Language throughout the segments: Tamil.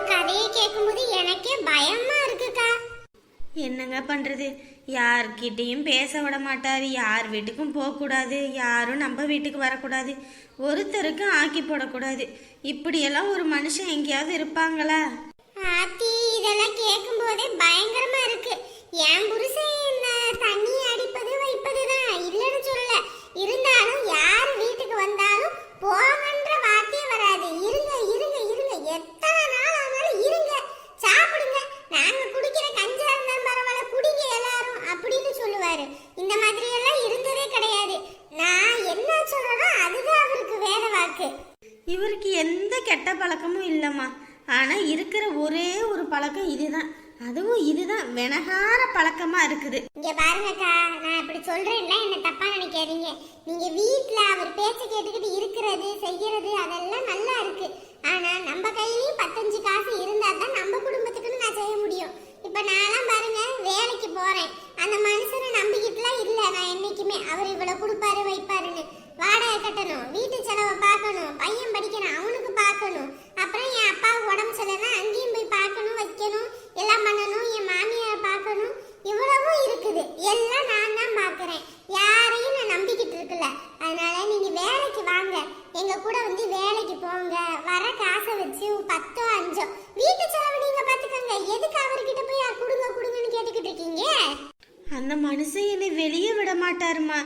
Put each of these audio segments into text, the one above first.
ஒரு கதையை கேட்கும்போது எனக்கே பயமா இருக்குக்கா. என்னங்க பண்றது? யார்கிட்டயும் பேச விட மாட்டாரு. யார் வீட்டுக்கும் போகக்கூடாது. யாரும் நம்ம வீட்டுக்கு வரக்கூடாது. ஒருத்தருக்கும் ஆக்கி போடக்கூடாது. இப்படியெல்லாம் ஒரு மனுஷன் எங்கேயாவது இருப்பாங்களா? ஆத்தி இதெல்லாம் கேட்கும் போதே பயங்கரமா இருக்கு. என் புருஷன் என்ன தண்ணி அடிப்பது வைப்பது தான் இல்லைன்னு சொல்லல. இருந்தாலும் யார் பழக்கமாக இங்க பாருங்கக்கா நான் இப்படி சொல்றேன்ல என்ன தப்பா நினைக்காதீங்க. நீங்க வீட்ல அவர் பேச்ச கேட்டுக்கிட்டு இருக்கிறது செய்யறது அதெல்லாம் நல்லா இருக்கு. ஆனா நம்ம கையிலயும் பத்தஞ்சு காசு இருந்தா தான் நம்ம குடும்பத்துக்குன்னு நான் செய்ய முடியும். இப்ப நான்லாம் பாருங்க வேலைக்கு போறேன். அந்த மனுஷனை நம்பிக்கிட்டுலாம் இல்ல நான் என்னைக்குமே. அவர் இவ்வளவு கொடுப்பாரு வைப்பாருன்னு. வாடகை கட்டணும் வீட்டு செலவை பார்க்கணும் பையன் படிக்கணும் அவனுக்கு பார்க்கணும். அப்புறம் என் அப்பாவுக்கு உடம்பு சரியில்லைன்னா அங்கேயும் போய் பார்க்கணும் வைக்கணும் எல்லாம் பண்ணணும் என் மாமியாரை பார்க்கணும் இவ்வளவும் இருக்குது எல்லாம் நான் தான் பார்க்கறேன் யாரையும் நான் நம்பிக்கிட்டு இருக்கல அதனால நீங்க வேலைக்கு வாங்க எங்க கூட வந்து வேலைக்கு போங்க வர காசை வச்சு பத்தோ அஞ்சோ வீட்டு செலவு நீங்க பாத்துக்கோங்க எதுக்கு அவர்கிட்ட போய் "ஆ, கொடுங்க கொடுங்கன்னு கேட்டுக்கிட்டு இருக்கீங்க அந்த மனுஷன் என்னை வெளியே விட மாட்டாருமா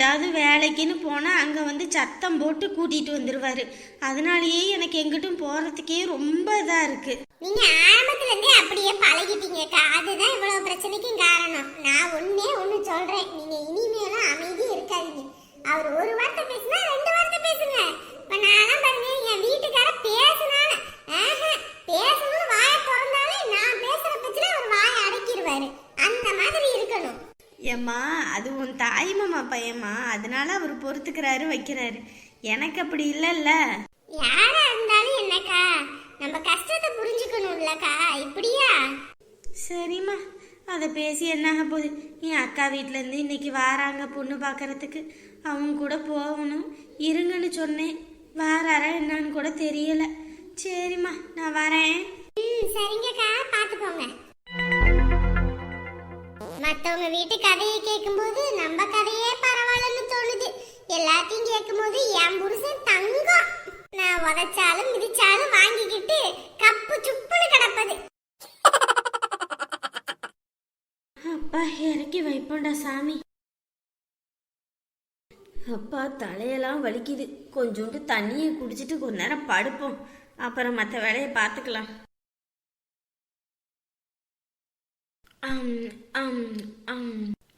எங்கிட்டாவது வேலைக்குன்னு போனால் அங்கே வந்து சத்தம் போட்டு கூட்டிகிட்டு வந்துடுவார் அதனாலேயே எனக்கு எங்கிட்டும் போகிறதுக்கே ரொம்ப இதாக இருக்குது நீங்கள் ஆரம்பத்துலேருந்தே அப்படியே பழகிட்டீங்கக்கா அதுதான் இவ்வளோ பிரச்சனைக்கும் காரணம். நான் ஒன்றே ஒன்று சொல்கிறேன் நீங்கள் இனிமேலும் அமைதி இருக்காதீங்க. அவர் ஒரு வார்த்தை பேசினா ரெண்டு வார்த்தை பேசுங்க. இப்போ நான்லாம் பாருங்க என் வீட்டுக்கார பேசினாலும் பேசணும்னு வாயை திறந்தாலே நான் பேசுகிற பட்சத்தில் அவர் வாயை அடக்கிடுவார் அந்த மாதிரி இருக்கணும். ஏம்மா அது உன் தாய் மாமா பையம்மா. அதனால அவர் பொறுத்துக்கிறாரு வைக்கிறாரு. எனக்கு அப்படி இல்லைல்ல. யாரா இருந்தாலும் என்னக்கா? நம்ம கஷ்டத்தை புரிஞ்சுக்கணும்லக்கா. இப்படியா? சரிம்மா. அதை பேசி என்ன ஆக போகுது? என் அக்கா வீட்டிலேருந்து இன்னைக்கு வாராங்க பொண்ணு பார்க்கறதுக்கு அவங்க கூட போகணும். இருங்கன்னு சொன்னேன். வாராரா என்னன்னு கூட தெரியல. சரிம்மா நான் வரேன். ம் சரிங்கக்கா. பார்த்து போங்க வீட்டு கதையை கேட்கும்போது நம்ம கதையே பரவாயில்லன்னு தோணுது. எல்லாத்தையும் கேட்கும்போது என் புருஷன் தங்கம். நான் உதைச்சாலும் மிதிச்சாலும் வாங்கிக்கிட்டு கப்பு சுப்புன்னு கிடப்பது. அப்பா இறக்கி வைப்போண்டா சாமி. அப்பா தலையெல்லாம் வலிக்குது. கொஞ்சோண்டு தண்ணியை குடிச்சிட்டு கொஞ்ச நேரம் படுப்போம். அப்புறம் மற்ற வேலையை பார்த்துக்கலாம்.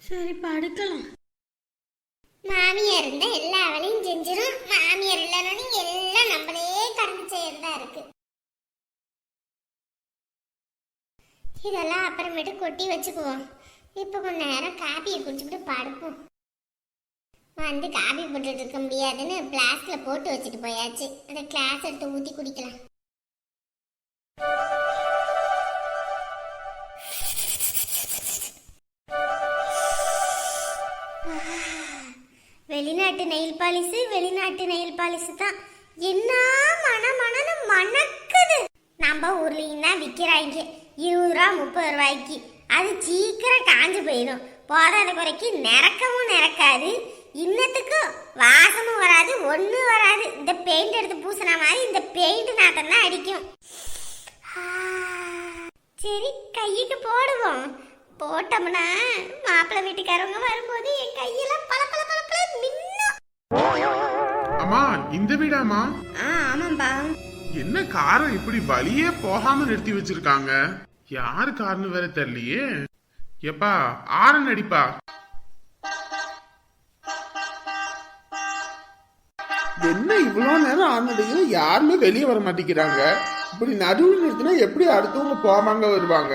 சரி படுக்கலாம் மாமியார் இருந்தா எல்லா வேலையும் செஞ்சிடும் மாமியார் இல்லைன்னு எல்லாம் நம்மளே கடந்து செய்யறதா இருக்கு. இதெல்லாம் அப்புறமேட்டு கொட்டி வச்சுக்குவோம். இப்போ கொஞ்ச நேரம் காப்பியை குடிச்சுட்டு படுப்போம். வந்து காபி போட்டுட்டு இருக்க முடியாதுன்னு பிளாஸ்க்ல போட்டு வச்சுட்டு போயாச்சு. அந்த கிளாஸ் எடுத்து ஊற்றி குடிக்கலாம். வெளிநாட்டு நெயில் பாலிஷ் வெளிநாட்டு நெயில் பாலிஷ் தான். என்ன மன மனன்னு மணக்குது. நம்ம ஊர்லயும் தான் விற்கிறாங்க இருபது ரூபா முப்பது ரூபாய்க்கு. அது சீக்கிரம் காஞ்சு போயிடும். போதாத குறைக்கு நிறக்கவும் நிறக்காது. இன்னத்துக்கும் வாசமும் வராது ஒன்றும் வராது. இந்த பெயிண்ட் எடுத்து பூசின மாதிரி இந்த பெயிண்ட் நாட்டம் தான் அடிக்கும். சரி கையுக்கு போடுவோம். போட்டோம்னா மாப்பிள்ளை வீட்டுக்காரவங்க வரும்போது என் கையெல்லாம் பல பல பல அம்மா இந்த வீடாமா ஆ ஆமாம்பா. என்ன காரம் இப்படி வழியே போகாம நிறுத்தி வச்சிருக்காங்க? யாரு காரணம் வேற தெரியலையே. எப்பா ஆரன் அடிப்பா. என்ன இவ்வளவு நேரம் ஆனதையும் யாருமே வெளியே வர மாட்டேங்கிறாங்க? இப்படி நடுவில் நிறுத்தினா எப்படி அடுத்தவங்க போவாங்க வருவாங்க?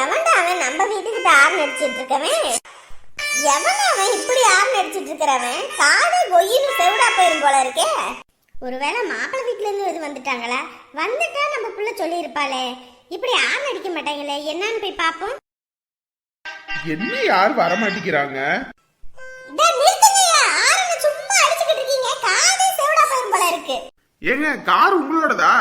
எவன்டா அவன் நம்ம வீட்டுக்கு ஆறு நடிச்சிட்டு இருக்கவன்? எவன் அவன் இப்படி ஆறு நடிச்சிட்டு இருக்கிறவன்? காது கொய்யின்னு செவிடா போயிரும் போல இருக்கே. ஒருவேளை மாப்பிள்ளை வீட்ல இருந்து இது வந்துட்டாங்களா? வந்துட்டா நம்ம புள்ள சொல்லியிருப்பாளே. இப்படி ஆறு நடிக்க மாட்டாங்களே என்னன்னு போய் பாப்போம் என்ன யார் வர மாட்டேங்கிறாங்க டேய், நிறுத்துங்கய்யா. ஆறுன்னு சும்மா அடிச்சுக்கிட்டு இருக்கீங்க. காதே செவிடா போயிரும் போல இருக்கு. ஏங்க கார் உங்களோடதா?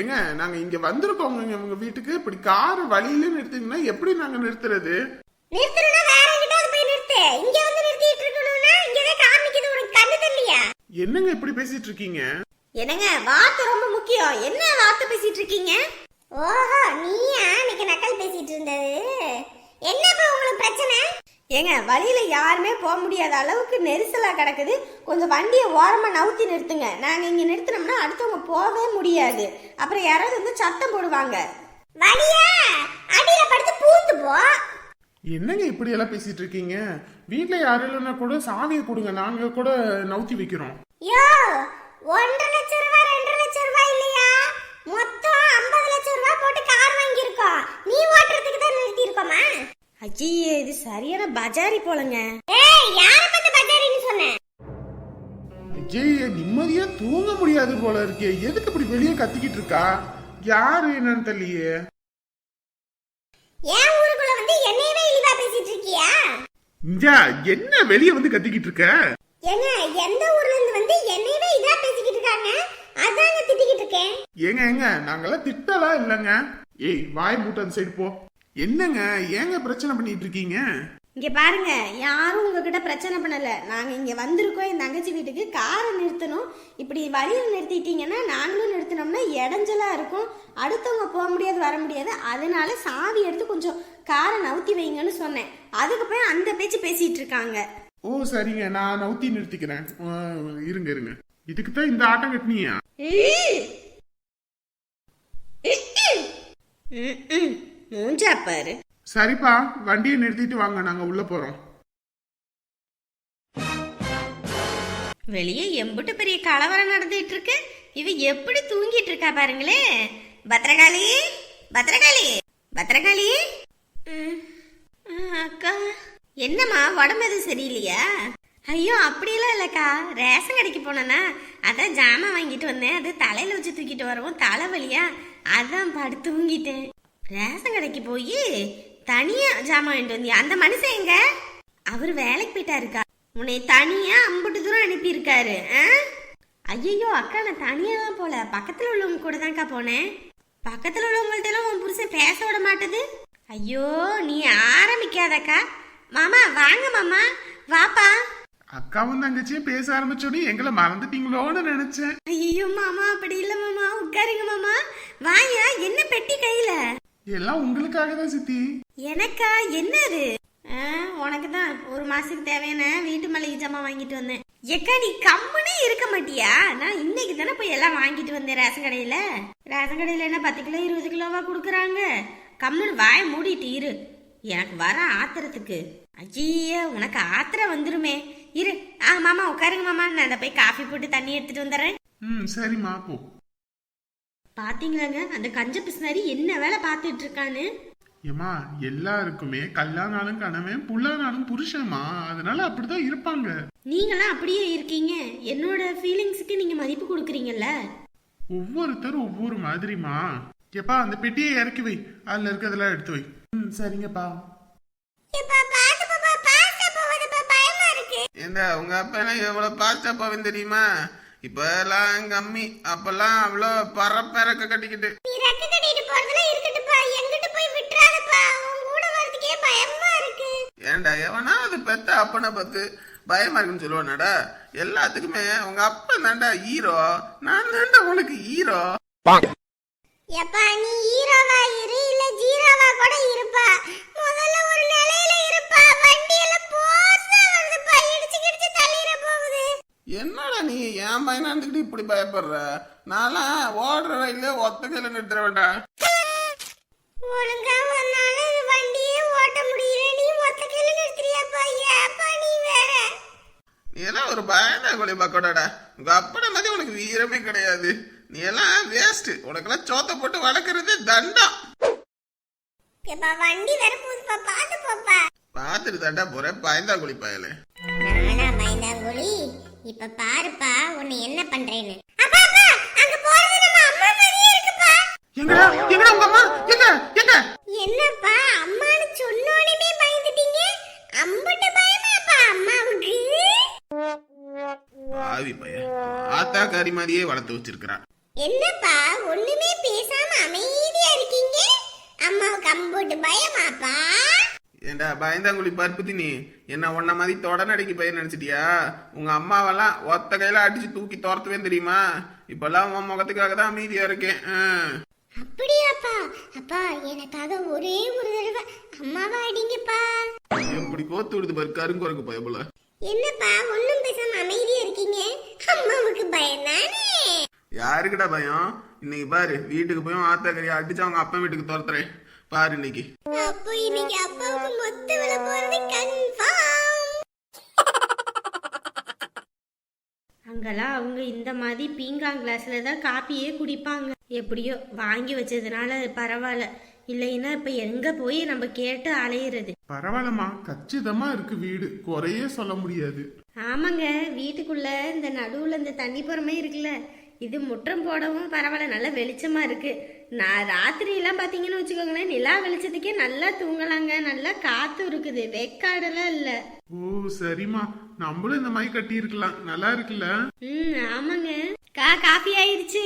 ஏங்க நாங்க இங்க வந்திருக்கோங்க உங்க வீட்டுக்கு. இப்படி கார் வழியில நிறுத்திங்கன்னா எப்படி நாங்க நிறுத்துறது? நிறுத்தணும்னா வேற எங்கிட்டாவது போய் நிறுத்து. இங்க வந்து நிறுத்திட்டு இருக்கணும்னா இங்கவே காமிக்குது. உனக்கு கண்ணு தெரியலையா? என்னங்க இப்படி பேசிட்டு இருக்கீங்க? என்னங்க வார்த்தை ரொம்ப முக்கியம். என்ன வார்த்தை பேசிட்டு இருக்கீங்க? ஓஹோ நீயா? இன்னைக்கு நக்கல் பேசிட்டு இருந்தது. என்ன இப்ப உங்களுக்கு பிரச்சனை? ஏங்க வழியில யாருமே போக முடியாத அளவுக்கு நெரிசலா கிடக்குது. கொஞ்சம் வண்டியை ஓரமா நவுத்தி நிறுத்துங்க. நாங்க இங்க நிறுத்தினோம்னா அடுத்தவங்க போகவே முடியாது. அப்புறம் யாராவது வந்து சத்தம் போடுவாங்க. வலியா அடியில என்னங்க இப்படி எல்லாம் பேசிட்டு இருக்கீங்க? வீட்ல யாரும் இல்லைன்னா கூட சாவியை கொடுங்க. நாங்க கூட நவுத்தி வைக்கிறோம். யோ ஒன்றரை லட்சம் ரூபாய் ரெண்டரை லட்சம் ரூபாய் இல்லையா? மொத்தம் ஐம்பது லட்சம் ரூபாய் போட்டு கார் வாங்கியிருக்கோம். நீ ஓட்டுறதுக்கு தான் நிறுத்தி இருக்கோமா ஐயே இது சரியான பஜாரி போலங்க. ஏய் யார பத்தி பஜாரின்னு சொன்னேன் ஐயே நிம்மதியா தூங்க முடியாது போல இருக்கே. எதுக்கு இப்படி வெளியே கத்திக்கிட்டு இருக்கா? யாரு என்னன்னு தெரியலையே. ஏன் என்ன வெளியே வந்து கத்திக்கிட்டு இருக்க? ஏங்க எந்த ஊர்ல இருந்து வந்து என்னையவே இதா பேசிக்கிட்டு இருக்காங்க? அதாங்க திட்டிக்கிட்டு இருக்கேன். ஏங்க ஏங்க நாங்கெல்லாம் திட்டலாம் இல்லைங்க? ஏய் வாய் மூட்டை அந்த சைடு போ. என்னங்க ஏங்க பிரச்சனை பண்ணிட்டு இருக்கீங்க? இங்க பாருங்க யாரும் உங்ககிட்ட பிரச்சனை பண்ணல. நாங்க இங்க வந்திருக்கோம் என் தங்கச்சி வீட்டுக்கு. நிறுத்தணும் இப்படி வழியில நிறுத்திட்டீங்கன்னா நாங்களும் நிறுத்தினோம்னா இடைஞ்சலா இருக்கும். அடுத்தவங்க போக முடியாது வர முடியாது. அதனால சாவி எடுத்து கொஞ்சம் காரை நவுத்தி வைங்கன்னு சொன்னேன். அதுக்கு போய் அந்த பேச்சு பேசிட்டு இருக்காங்க. ஓ சரிங்க. நான் நவுத்தி நிறுத்திக்கிறேன். இருங்க இருங்க. இதுக்கு தான் இந்த ஆட்டம் கட்டினியா. மூஞ்சா பாரு. சரிப்பா. வண்டியை நிறுத்திட்டு வாங்க. நாங்க உள்ள போறோம். வெளியே எம்புட்டு பெரிய கலவரம் நடந்துட்டு இருக்கு இவ எப்படி தூங்கிட்டு இருக்கா பாருங்களே பத்ரகாளி பத்ரகாளி பத்ரகாளி அக்கா. என்னம்மா உடம்பு எதுவும் சரியில்லையா? ஐயோ அப்படியெல்லாம் இல்லக்கா. ரேஷன் கடைக்கு போனேன்னா அதான் ஜாமான் வாங்கிட்டு வந்தேன். அது தலையில வச்சு தூக்கிட்டு வரவும் தலைவலியா அதான் படுத்து தூங்கிட்டேன். ரேஷன் கடைக்கு போய் தனியா ஜாமான் வாங்கிட்டு வந்தியா? அந்த மனுஷன் எங்க? அவர் வேலைக்கு போயிட்டாருக்கா. உன்னை தனியா அம்புட்டு தூரம் அனுப்பியிருக்காரு ஐயோ அக்கா நான் தனியா தான் போல. பக்கத்துல உள்ளவங்க கூட தான்க்கா போனேன். பக்கத்துல உள்ளவங்கள்ட்ட எல்லாம் உன் புருஷன் பேச விட மாட்டது. ஐயோ நீ ஆரம்பிக்காதக்கா. மாமா வாங்க மாமா. வாப்பா. அக்காவும் தங்கச்சியும் பேச ஆரம்பிச்சோடனே எங்களை மறந்துட்டீங்களோன்னு நினைச்சேன். ஐயோ மாமா அப்படி இல்ல மாமா. உட்காருங்க மாமா. வாயா என்ன பெட்டி கையில? எல்லாம் உங்களுக்காக தான் சித்தி. எனக்கா? என்னது? உனக்கு தான் ஒரு மாசத்துக்கு தேவையான வீட்டு மளிகை ஜாமான் வாங்கிட்டு வந்தேன். எக்கா நீ கம்முனே இருக்க மாட்டியா? நான் இன்னைக்கு தானே போய் எல்லாம் வாங்கிட்டு வந்தேன் ரேஷன் கடையில. ரேஷன் கடையில என்ன பத்து கிலோ இருபது கிலோவா கொடுக்குறாங்க? கம்முன்னு வாய மூடிட்டு இரு. எனக்கு வர ஆத்திரத்துக்கு. ஐயா உனக்கு ஆத்திரம் வந்துருமே. இரு. ஆ மாமா உட்காருங்க மாமா. நான் போய் காஃபி போட்டு தண்ணி எடுத்துட்டு வந்துடுறேன் ம் சரிம்மா போ. பாத்தீங்களாங்க? அந்த கஞ்ச பிசினாரி என்ன வேலை பார்த்துட்டு இருக்கான்னு? ஏமா எல்லாருக்குமே கல்யாணாலும் கணவன் புல்லானாலும் புருஷன்மா. அதனால அப்படிதான் இருப்பாங்க. நீங்களாம் அப்படியே இருக்கீங்க. என்னோட ஃபீலிங்ஸுக்கு நீங்க மதிப்பு கொடுக்குறீங்கல்ல? ஒவ்வொருத்தரும் ஒவ்வொரு மாதிரிமா ஏப்பா அந்த பெட்டியை இறக்கி வை. அதுல இருக்கிறதெல்லாம் எடுத்து வை. ம் சரிங்கப்பா. ஏண்டா உங்க அப்பா எல்லாம் எவ்வளவு பாஸ்டா போவேன் தெரியுமா? இப்ப எல்லாம் கம்மி. அப்பெல்லாம் அவ்வளோ பரப்பரக்க கட்டிக்கிட்டு. போய் விட்டுறாதப்பா உன் கூட வரதுக்கே பயமா இருக்கு. ஏண்டா எவனாவது பெத்த அப்பனை பத்து பயமா இருக்குன்னு சொல்லுவானடா. எல்லாத்துக்குமே உங்க அப்பா தான்டா ஹீரோ நான் தான்டா உனக்கு ஹீரோ எப்பா நீ ஹீரோவா இரு இல்ல ஜீரோவா கூட இருப்பா. முதல்ல ஒரு நிலையில இருப்பா. வண்டி எல்லாம் போசா வருதுப்பா. இடிச்சு கிடிச்சு தள்ளிட போகுது. என்னடா நீ என் பையனா இருந்துக்கிட்டு இப்படி பயப்படுற? நான்லாம் ஓடுற ரயில ஒத்த கையில நிறுத்துற வேண்டாம் ஒழுங்கா நீ எல்லாம் ஒரு பயந்தா கொலை பக்கோடாடா. உங்க அப்பனை மாதிரி உனக்கு வீரமே கிடையாது. நீ எல்லாம் வேஸ்ட் உனக்கெல்லாம் சோத்த போட்டு வளர்க்கறது தண்டம் எப்பா வண்டி வேற போகுதுப்பா பாத்து போப்பா. பார்த்துட்டு தாண்டா போறேன் பயந்தா கொலை பயல. நானா இப்ப பாருப்பா உன்னை என்ன பண்றேன்னு. அப்பா அப்பா அங்க போறது நம்ம அம்மா மாதிரியே இருக்குப்பா. எங்கடா எங்கடா உங்க அம்மா? எங்க எங்க? என்னப்பா அம்மான்னு சொன்னோனே பயந்துட்டீங்க? அம்பட்ட ஆவி பையன். ஆத்தா காரி மாதிரியே வளர்த்து வச்சிருக்கிறா என்னப்பா ஒண்ணுமே பேசாம அமைதியா இருக்கீங்க? அம்மாவுக்கு அம்போட்டு பயமாப்பா. ஏண்டா பயந்தாங்குழி பருப்புத்தி நீ? என்ன உன்ன மாதிரி தொடநடைக்கு பையன் நினைச்சிட்டியா? உங்க அம்மாவெல்லாம் ஒத்த கையில அடிச்சு தூக்கி துரத்துவேன் தெரியுமா? இப்பெல்லாம் உன் முகத்துக்காக தான் அமைதியா இருக்கேன். அப்படியாப்பா. அப்பா எனக்காக ஒரே ஒரு தடவை அம்மாவை அடிங்கப்பா. எப்படி கோத்து விடுது பாரு கருங்குறக்கு பயபுல என்னப்பா ஒண்ணும் அம்மாவுக்கு பயம்தானே யாருக்குடா பயம்? இன்னைக்கு பாரு வீட்டுக்கு போய் ஆத்தா கறியை அடிச்சு அவங்க அப்பா வீட்டுக்கு துரத்துறேன். பாரு இன்னைக்கு. அப்போ இன்னைக்கு அப்பாவுக்கு மொத்த விலை போறது கன்ஃபார்ம் அங்கெல்லாம் அவங்க இந்த மாதிரி பீங்காங் கிளாஸ்ல தான் காப்பியே குடிப்பாங்க. எப்படியோ வாங்கி வச்சதுனால பரவாயில்ல. இல்லைன்னா இப்ப எங்க போய் நம்ம கேட்டு அலையிறது? பரவாயில்லம்மா கச்சிதமா இருக்கு வீடு. குறையே சொல்ல முடியாது. ஆமாங்க வீட்டுக்குள்ள இந்த நடுவுல இந்த தண்ணி புறமே இருக்குல்ல இது முற்றம் போடவும் பரவாயில்ல நல்லா வெளிச்சமா இருக்கு. நான் ராத்திரி எல்லாம் பாத்தீங்கன்னு வச்சுக்கோங்களேன் நிலா வெளிச்சத்துக்கே நல்லா தூங்கலாங்க. நல்லா காத்தும் இருக்குது. வெக்காடெல்லாம் இல்ல. ஓ சரிம்மா. நம்மளும் இந்த மாதிரி கட்டி இருக்கலாம் நல்லா இருக்குல்ல? ம் ஆமாங்க. கா காஃபி ஆயிருச்சு.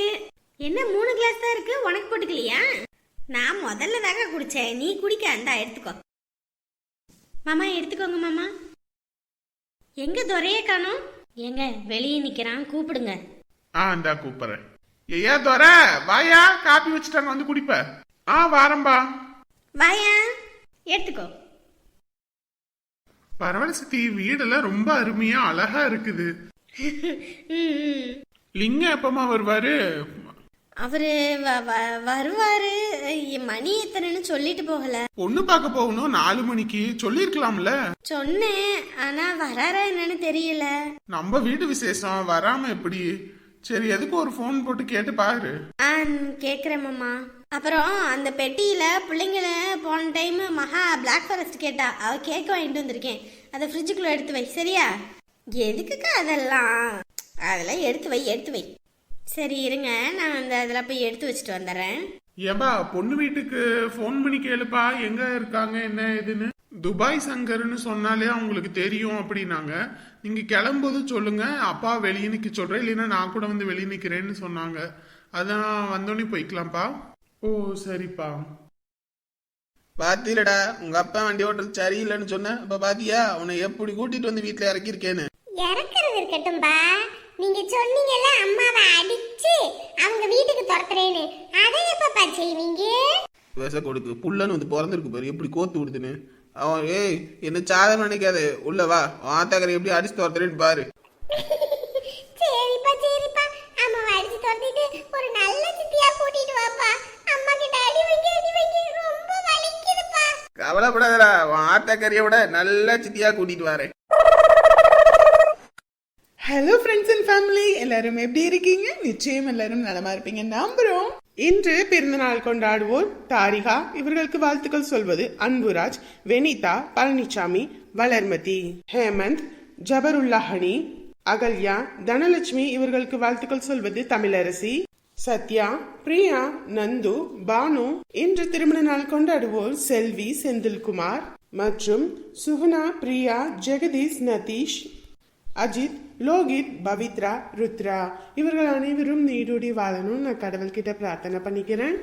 என்ன மூணு கிளாஸ் தான் இருக்கு? உனக்கு போட்டுக்கலையா? நான் முதல்ல தாங்க குடிச்சேன். நீ குடிக்க அந்த எடுத்துக்கோ. மாமா எடுத்துக்கோங்க மாமா. எங்க துறைய காணோம்? எங்க வெளியே நிக்கிறான். கூப்பிடுங்க. ஆ இந்தா கூப்பிடுறேன். ஐயா தோர வாயா காப்பி வச்சுட்டாங்க வந்து குடிப்ப. ஆ வாரம்பா. வாயா எடுத்துக்கோ. பரவாயில்ல சித்தி. வீடெல்லாம் ரொம்ப அருமையா அழகா இருக்குது. லிங்கம் எப்பமா வருவாரு? அவரு வ- வ- வருவாரு. மணி எத்தனைன்னு சொல்லிட்டு போகல. பொண்ணு பார்க்க போகணும் நாலு மணிக்கு. சொல்லிருக்கலாம்ல சொன்னேன். ஆனா வராரா என்னன்னு தெரியல. நம்ம வீடு விசேஷம் வராம எப்படி? சரி எதுக்கு ஒரு ஃபோன் போட்டு கேட்டு பாரு. ஆ கேட்குறேன் மாமா. அப்புறம் அந்த பெட்டியில பிள்ளைங்கள போன டைம் மகா பிளாக் ஃபாரஸ்ட் கேட்டா அவ கேக் வாங்கிட்டு வந்திருக்கேன். அதை ஃப்ரிட்ஜுக்குள்ள எடுத்து வை சரியா? எதுக்குக்கா அதெல்லாம்? அதெல்லாம் எடுத்து வை எடுத்து வை. சரி இருங்க. நான் அந்த அதெல்லாம் போய் எடுத்து வச்சுட்டு வந்துடுறேன். ஏம்பா பொண்ணு வீட்டுக்கு ஃபோன் பண்ணி கேளுப்பா. எங்க இருக்காங்க என்ன ஏதுன்னு? துபாய் சங்கர்னு சொன்னாலே அவங்களுக்கு தெரியும் அப்படின்னாங்க. நீங்க கிளம்பும்போது சொல்லுங்க. அப்பா வெளியே நிக்க சொல்றேன். இல்லைன்னா நான் கூட வந்து வெளியே நிக்கிறேன்னு சொன்னாங்க. அதான் வந்தோடனே போய்க்கலாம்ப்பா. ஓ சரிப்பா. பாத்தீலடா உங்க அப்பா வண்டி ஓட்டுறது சரியில்லைன்னு சொன்ன அப்ப பாத்தியா உன்னை எப்படி கூட்டிட்டு வந்து வீட்டுல இறக்கியிருக்கேன்னு? இறக்குறது இருக்கட்டும்பா. நீங்க சொன்னீங்கல்ல அம்மாவை அடிச்சு அவங்க வீட்டுக்கு துரத்துறேன்னு. அதை எப்பப்பா செய்வீங்க? விச கொடுக்கு. புள்ளன்னு வந்து பிறந்திருக்கு பாரு. எப்படி கோத்து விடுதுன்னு. அவன் ஏய் என்ன சாதம் நினைக்காத. உள்ள வா. ஆத்தாக்கரை எப்படி அடிச்சு துரத்துறேன்னு பாரு. சரிப்பா சரிப்பா. அம்மாவை அடிச்சு துரத்திட்டு ஒரு நல்ல சித்தியா கூட்டிட்டு வாப்பா. அம்மா கிட்ட அடி வைங்க அடி வைங்க. ரொம்ப வலிக்குதுப்பா. கவலைப்படாதடா. உன் ஆத்தாக்கறியை விட நல்ல சித்தியா கூட்டிட்டு வரேன். ஹலோ ஃப்ரெண்ட்ஸ் அண்ட் ஃபேமிலி எல்லாரும் எப்படி இருக்கீங்க? நிச்சயம் எல்லாரும் நலமா இருப்பீங்க. நம்புறோம். இன்று பிறந்தநாள் கொண்டாடுவோர் தாரிகா. இவர்களுக்கு வாழ்த்துக்கள் சொல்வது அன்புராஜ் வெனிதா பழனிசாமி வளர்மதி ஹேமந்த் ஜபருல்லாஹனி அகல்யா தனலட்சுமி. இவர்களுக்கு வாழ்த்துக்கள் சொல்வது தமிழரசி சத்யா பிரியா நந்து பானு. இன்று திருமண நாள் கொண்டாடுவோர் செல்வி செந்தில்குமார் மற்றும் சுகுணா பிரியா ஜெகதீஷ் நதீஷ் அஜித் லோகித் பவித்ரா ருத்ரா இவர்கள் அனைவரும் நீடூடி வாழணும்னு நான் கடவுள்கிட்ட பிரார்த்தனை பண்ணிக்கிறேன்.